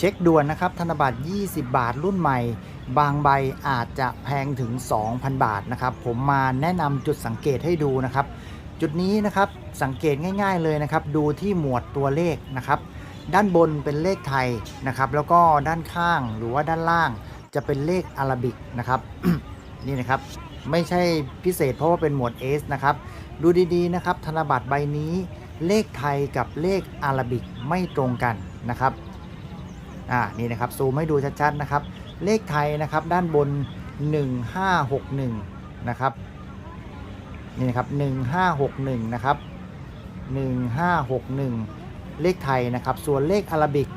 เช็คด่วนนะครับธนบัตร 20 บาทรุ่นใหม่ บางใบอาจจะแพงถึง 2,000 บาทนะครับ ผมมาแนะนำจุดสังเกตให้ดูนะครับ จุดนี้นะครับสังเกตง่าย ๆเลยนะครับ ดูที่หมวดตัวเลขนะครับ ด้านบนเป็นเลขไทยนะครับ แล้วก็ด้านข้างหรือว่าด้านล่างจะเป็นเลขอารบิกนะครับนี่นะครับไม่ใช่พิเศษเพราะว่าเป็นหมวด S นะครับ ดูดีๆนะครับ ธนบัตรใบนี้เลขไทยกับเลขอารบิกไม่ตรงกันนะครับ อ่านี่นะครับซูมให้ดูชัดๆนะครับ เลขไทยนะครับด้านบน 1561นะครับนี่นะครับ1561นะครับ1561 เลขไทยนะครับ ส่วนเลขอาราบิก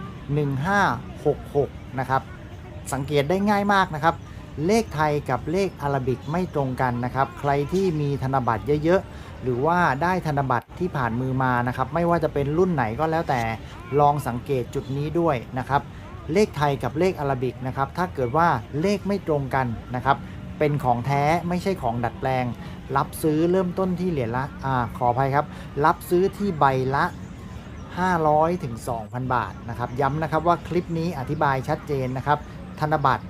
1566นะครับสังเกตได้ง่ายมากนะครับ เลขไทยกับเลขอาราบิกไม่ตรงกันนะครับ ใครที่มีธนบัตรเยอะๆ หรือว่าได้ธนบัตรที่ผ่านมือมานะครับ ไม่ว่าจะเป็นรุ่นไหนก็แล้วแต่ลองสังเกตจุดนี้ด้วยนะครับ เลขไทยกับเลขอาราบิกนะครับ ถ้าเกิดว่าเลขไม่ตรงกันนะครับ เป็นของแท้ไม่ใช่ของดัดแปลง รับซื้อเริ่มต้นที่เหรียญละอ่าขออภัยครับ รับซื้อที่ใบละ500ถึง2,000 บาทนะครับ ย้ำนะครับว่าคลิปนี้อธิบายชัดเจนนะครับ ธนบัตร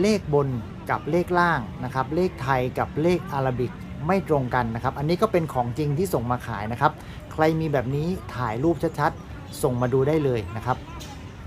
เลขบนกับเลขล่างนะครับ เลขไทยกับเลขอาราบิกไม่ตรงกันนะครับ อันนี้ก็เป็นของจริงที่ส่งมาขายนะครับ ใครมีแบบนี้ถ่ายรูปชัดๆ ส่งมาดูได้เลยนะครับ